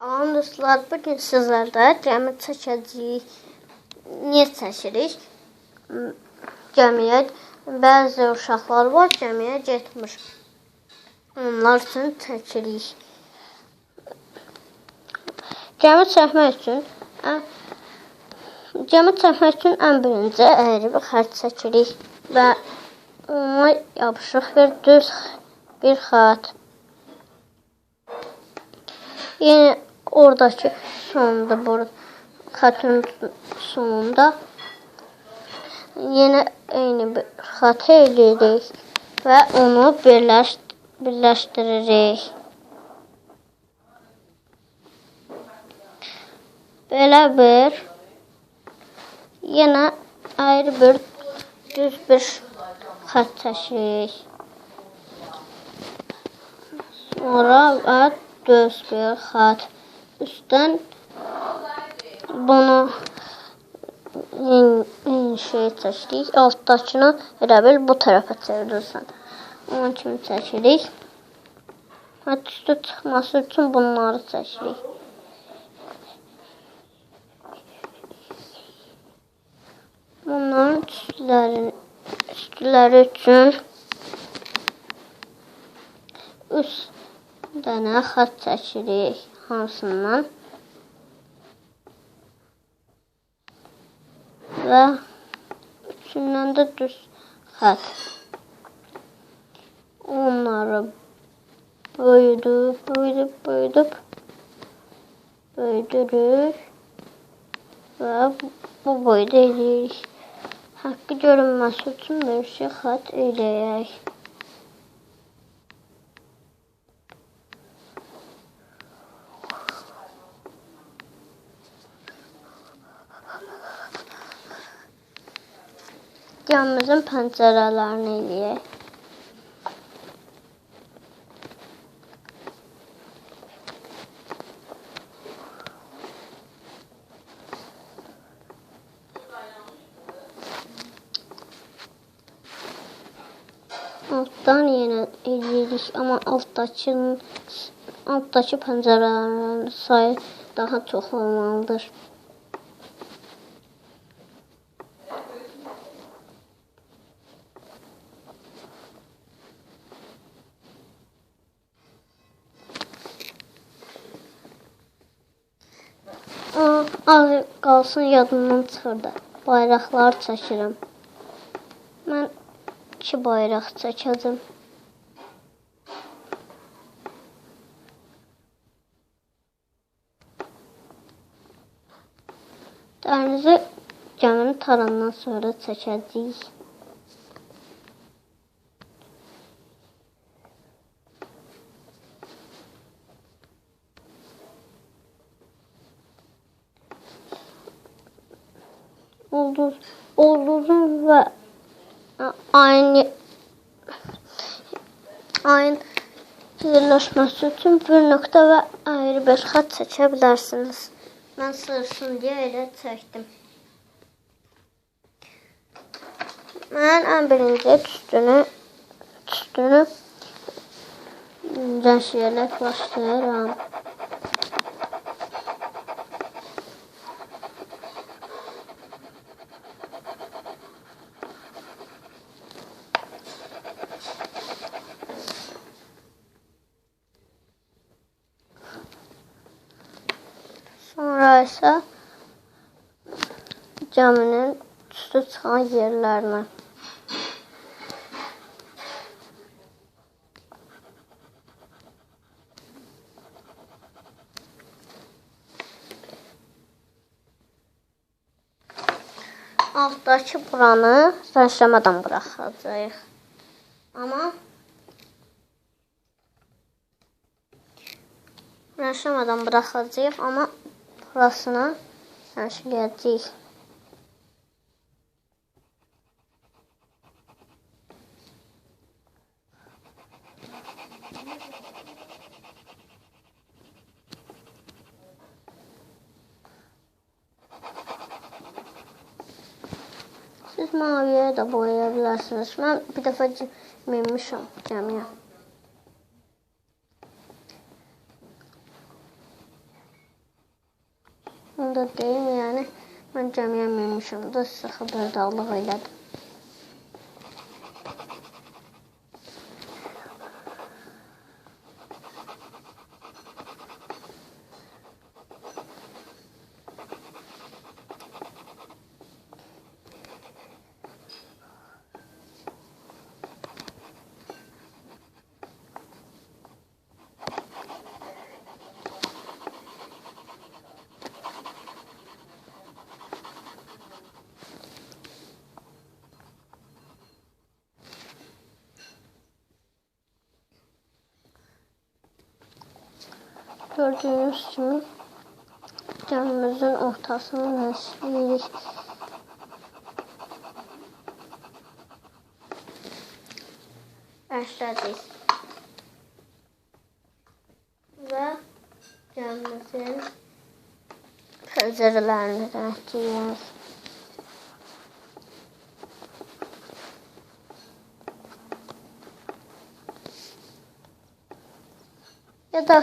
Salam dostlar, bu gün sizlərlə gəmi çəkəcəyik. Niyə çəkirik? M, Gəmiyə bəzi uşaqlar var, gəmiyə getmir. Onlar üçün çəkirik. Gəmi çəkmək üçün Gəmi çəkmək üçün ən birinci əyri bir xətt çəkirik və ona yapışıq bir düz bir xətt. Yenə oradakı sonunda bu xətin sonunda yenə eyni bir xətt eləyirik və onu birləş birləşdiririk. Belə bir yenə ayrı bir düz bir xətt çəkirik. Sonra düz bir xətt üstdən bunu şey çəkirik. Altdakını elə bu tərəfə çevirirsən. Onun kimi çəkirik. Və üstü çıxması üçün bunları çəkirik. Bunların üstləri, üstləri üçün üç dənə xətt hansından və üçündən də düz xətt. Onları böyüdüb, böyüdüb, böyüdüb böyüdürük və bu boyda eləyirik. Haqqı görünməsi üçün bir şey xətt eləyək. Gəmimizin pəncərələrini eləyək. Altdan yenə eləyirik, amma altdakının altdakı pəncərələrin sayı daha çox olmalıdır. Az qalsın yadımdan çıxırdı. Bayraqlar çəkirəm. Mən iki bayraq çəkəcəm. Dərinizi gəmini tarandan sonra çəkəcəyik. Yerləşməsi üçün bir nöqtə və ayrı bir xətt çəkə bilərsiniz. Mən sığışsın deyə elə çəkdim. Mən ən birinci tüstünü tüstünü rəşiyələk başlayıram. Sonra isə gəminin üstü çıxan yerlərinə. Altdakı buranı rəşləmədən buraxacağıq. Amma rəşləmədən buraxacağıq, amma burasını rəşləyəcəyik. Siz maviyə də boyaya bilərsiniz. Mən bir dəfə minmişəm gəmiyə. da deyim, yəni mən cəmiyyət memmişəm, da sizə xəbərdarlıq elədim. Gördüğünüz kimi gemimizin ortasını nəşləyirik. Başladık. Və gemimizin pəncərələrini rəngləyək. Ya da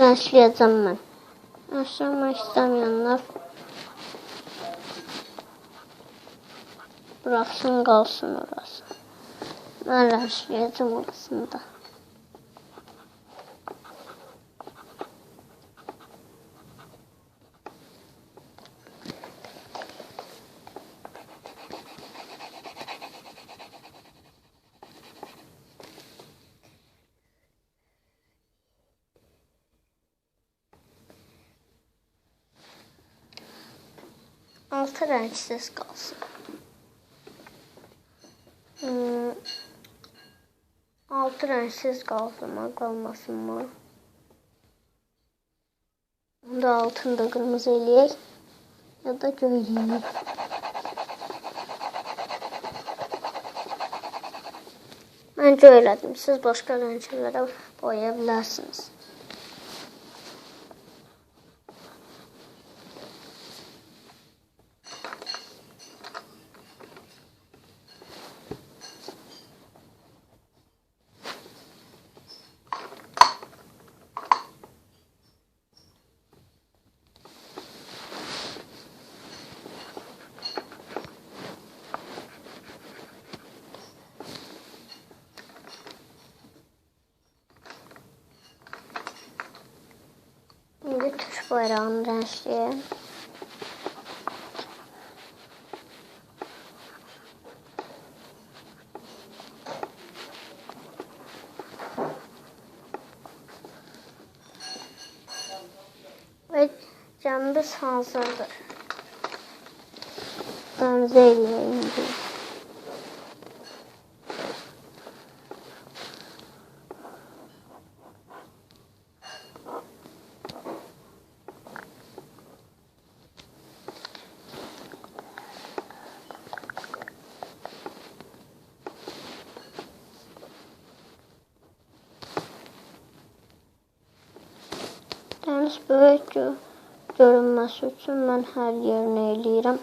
Ben sileceğim ben. Aşağıma istemiyorlar. Bıraksın kalsın orası. Ben rastlayacağım orasında. Altı renksiz kalsın. Hmm. Altı renksiz kalsın mı kalmasın mı? Onu da altında kırmızı eləyək ya da göy eləyək. Məncə elədim. Siz başqa rənglərə boyaya. Bayrağını renkleyeyim. Ve camımız hazırdır. Gamze eləyəyim Վեճը ջրամասություն ման հայրներն էլի իրամ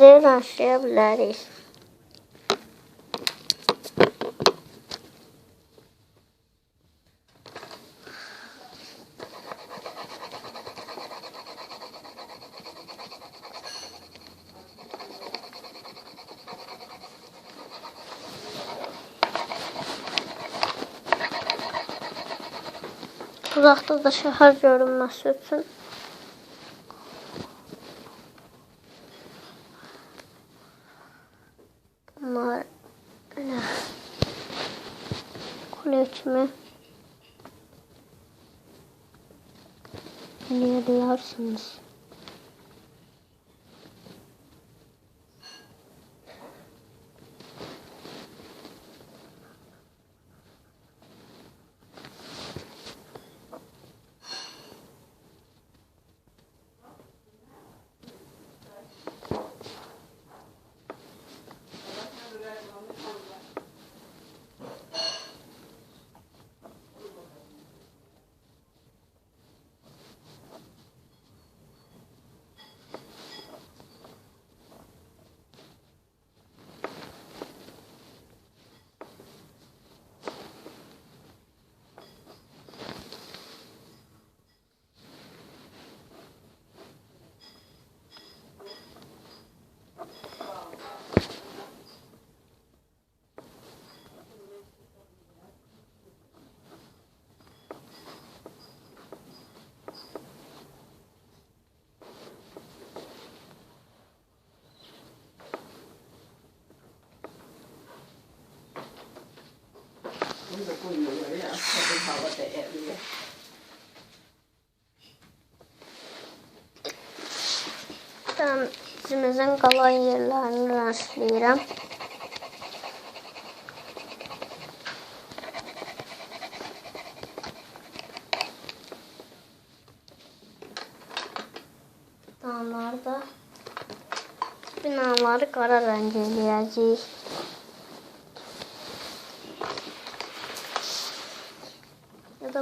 ranşlaya bilərik. Uzaqda da şəhər görünməsi üçün bunlar elə kule kimi eləyə bilərsiniz. Bunu da koyuyorlar ya. Tabii havada eriyor. Ben dizimizin qalan yerlərini ranşlayıram. Damları da binaları qara rəng eləyəcəyik.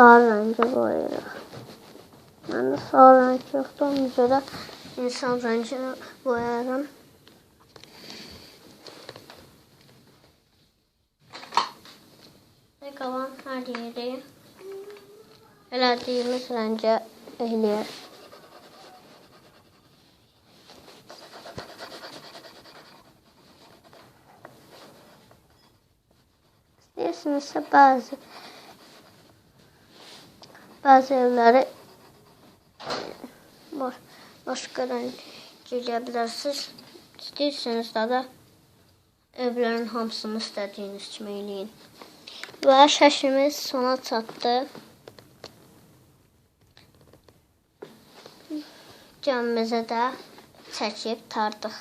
sarı rəngə boyayırıq. Məndə sarı rəng yoxdur, ona görə insan rəngini boyarım. Və qalan hər yeri elədiyimiz rəngə eləyir. İstəyirsinizsə bəzi bəzi evləri baş, başqa rəng eləyə bilərsiniz. İstəyirsinizsə də evlərin hamısını istədiyiniz kimi eləyin. Və şəklimiz sona çatdı. Gəmimizə də çəkib tardıq.